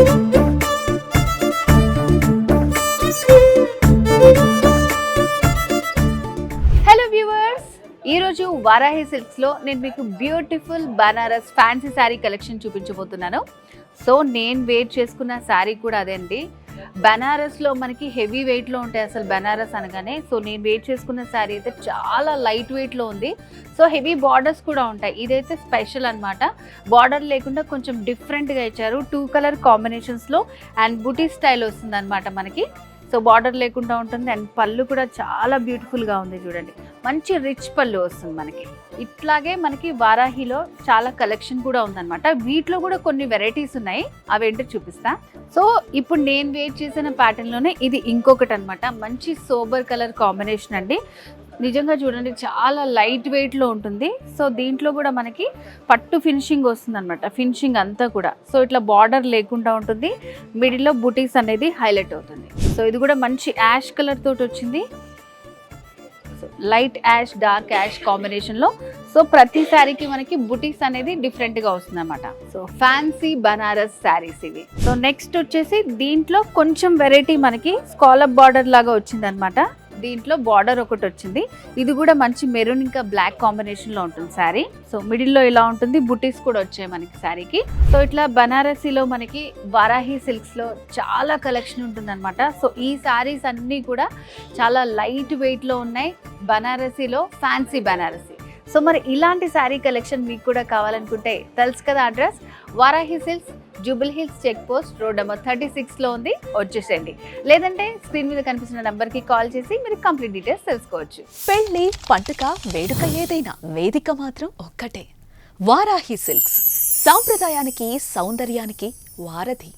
Hello viewers ఈరోజు వారాహి నేను మీకు beautiful Banaras fancy sari collection చూపించబోతున్నాను. సో నేను వెయిట్ చేసుకున్న శారీ కూడా అదే అండి. బెనారస్లో మనకి హెవీ వెయిట్లో ఉంటాయి అసలు బెనారస్ అనగానే. సో నేను వెయిట్ చేసుకున్న శారీ అయితే చాలా లైట్ వెయిట్లో ఉంది. సో హెవీ బార్డర్స్ కూడా ఉంటాయి. ఇదైతే స్పెషల్ అనమాట బార్డర్ లేకుండా కొంచెం డిఫరెంట్గా ఇచ్చారు. టూ కలర్ కాంబినేషన్స్లో అండ్ బుటీ స్టైల్ వస్తుంది అనమాట మనకి. సో బార్డర్ లేకుండా ఉంటుంది. అండ్ పళ్ళు కూడా చాలా బ్యూటిఫుల్గా ఉంది చూడండి. మంచి రిచ్ పళ్ళు వస్తుంది మనకి. ఇట్లాగే మనకి వారాహిలో చాలా కలెక్షన్ కూడా ఉందన్నమాట. వీటిలో కూడా కొన్ని వెరైటీస్ ఉన్నాయి. అవేంటో చూపిస్తా. సో ఇప్పుడు నేను వెయిట్ చేసిన ప్యాటర్న్లోనే ఇది ఇంకొకటి అనమాట మంచి సోబర్ కలర్ కాంబినేషన్ అండి. నిజంగా చూడండి చాలా లైట్ వెయిట్లో ఉంటుంది. సో దీంట్లో కూడా మనకి పట్టు ఫినిషింగ్ వస్తుంది అనమాట ఫినిషింగ్ అంతా కూడా. సో ఇట్లా బార్డర్ లేకుండా ఉంటుంది. మిడిల్లో బుటీస్ అనేది హైలైట్ అవుతుంది. సో ఇది కూడా మంచి యాష్ కలర్ తోటి వచ్చింది. లైట్ యాష్ డార్క్ యాష్ కాంబినేషన్లో సో ప్రతి శారీకి మనకి బుటీస్ అనేది డిఫరెంట్గా వస్తుంది అనమాట సో ఫ్యాన్సీ బనారస్ శారీస్ ఇవి. సో నెక్స్ట్ వచ్చేసి దీంట్లో కొంచెం వెరైటీ మనకి స్కాలప్ బార్డర్ లాగా వచ్చింది అనమాట దీంట్లో బార్డర్ ఒకటి వచ్చింది. ఇది కూడా మంచి మెరూన్ ఇంకా బ్లాక్ కాంబినేషన్లో ఉంటుంది శారీ. సో మిడిల్లో ఇలా ఉంటుంది. బుటీస్ కూడా వచ్చాయి మనకి శారీకి. సో ఇట్లా బనారసీలో మనకి వారాహి సిల్క్స్లో చాలా కలెక్షన్ ఉంటుంది అనమాట సో ఈ శారీస్ అన్నీ కూడా చాలా లైట్ వెయిట్లో ఉన్నాయి. బనారసీలో ఫ్యాన్సీ బనారసీ. సో మరి ఇలాంటి శారీ కలెక్షన్ మీకు కూడా కావాలనుకుంటే తెలుసు కదా address? Varahi silks Jubilee Hills check post road number thirty సిక్స్లో ఉంది. వచ్చేసేయండి. లేదంటే స్క్రీన్ మీద కనిపిస్తున్న నెంబర్కి కాల్ చేసి మీరు కంప్లీట్ డీటెయిల్స్ తెలుసుకోవచ్చు. పెళ్ళి పండుగ వేడుక ఏదైనా వేదిక మాత్రం ఒక్కటే. వారాహి సిల్క్స్. సాంప్రదాయానికి సౌందర్యానికి వారధి.